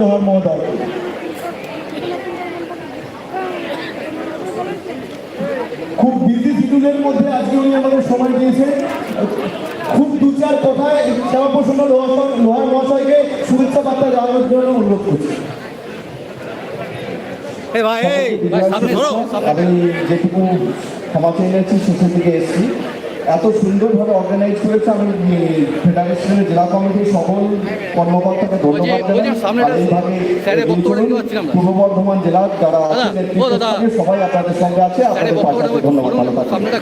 লোহার মহোদয়। খুব বিজি শিডিউলের মধ্যে আজকে উনি আমাদের সময় দিয়েছে। খুব দু চার কথায় শ্যামাপ্রসন্ন লোহার লোহার মহাশয়কে শুভেচ্ছা বার্তা জানানোর জন্য অনুরোধ করছি। আমি যেটুকু ক্ষমা চেয়ে নিয়েছি শেষের দিকে এসেছি। এত সুন্দরভাবে অর্গানাইজ করেছে আমি ফেডারেশনের জেলা কমিটির সকল কর্মকর্তাকে ধন্যবাদ জানাই। পূর্ব বর্ধমান জেলার যারা সবাই আপনাদের সঙ্গে আছে আপনাদের পাশে আছে। ধন্যবাদ ভালো থাকবেন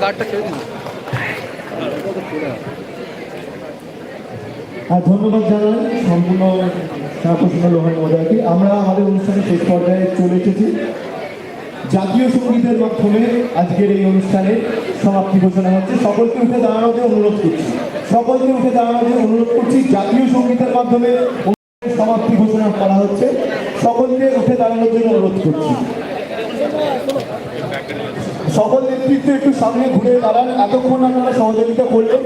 আর ধন্যবাদ জানাই সম্পূর্ণ শ্যামপ্রসন্ন লোহার মহোদয়কে আমরা আমাদের অনুষ্ঠানের শেষ পর্যায়ে চলে এসেছি জাতীয় সঙ্গীতের মাধ্যমে আজকের এই অনুষ্ঠানে সমাপ্তি ঘোষণা হচ্ছে। সকলকে উঠে দাঁড়ানোতে অনুরোধ করছি। সকলকে উঠে দাঁড়ানোতে অনুরোধ করছি জাতীয় সঙ্গীতের মাধ্যমে সমাপ্তি ঘোষণা করা হচ্ছে। সকলকে উঠে দাঁড়ানোর জন্য অনুরোধ করছি। সকল নেতৃত্ব একটু সামনে ঘুরে দাঁড়ান। এতক্ষণ আপনারা সহযোগিতা করলেন।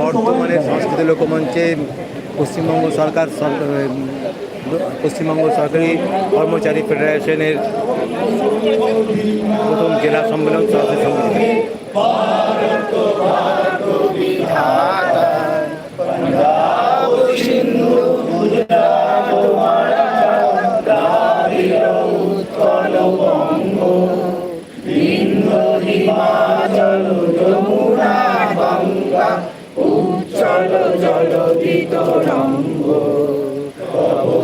বর্তমানে সংস্কৃতি লোকমঞ্চে পশ্চিমবঙ্গ সরকার সর- পশ্চিমবঙ্গ সরকারি কর্মচারী ফেডারেশনের প্রথম জেলা সম্মেলন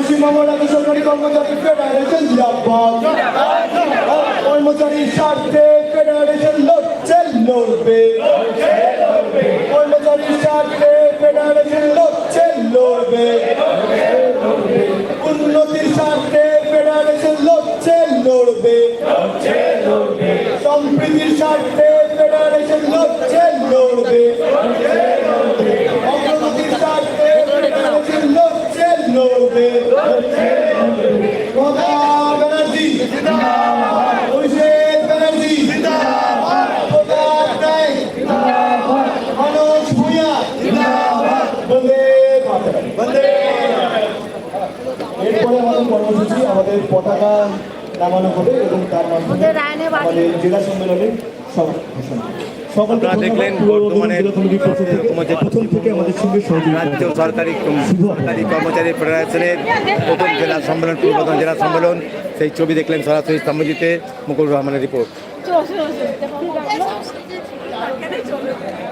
পশ্চিমবঙ্গ রাজ্য সরকারি কর্মচারী ফেডারেশন জিরাবাদ কর্মচারীর স্বার্থে ফেডারেশন লড়ছে, লড়বে। কর্মচারীর স্বার্থে ফেডারেশন লড়ছে, লড়বে। উন্নতির স্বার্থে ফেডারেশন লড়ছে, লড়বে। সম্প্রীতির স্বার্থে ফেডারেশন লড়ছে, লড়বে। অগ্রগতির স্বার্থে ফেডারেশন লড়ছে, লড়বে। বন্দে মাতরম। বন্দে এরপরে আমাদের কর্মসূচি আমাদের পতাকা নামানো হবে এবং তার মাধ্যমে। আমাদের জেলা ঘোষণা আপনারা দেখলেন। বর্তমানে প্রথম থেকে আমাদের সঙ্গে রাজ্য সরকারি সরকারি কর্মচারী ফেডারেশনের প্রথম জেলা সম্মেলন পূর্ব জেলা সম্মেলন। সেই ছবি দেখলেন সরাসরি স্তম্ভজিতে মুকুল রহমানের রিপোর্ট।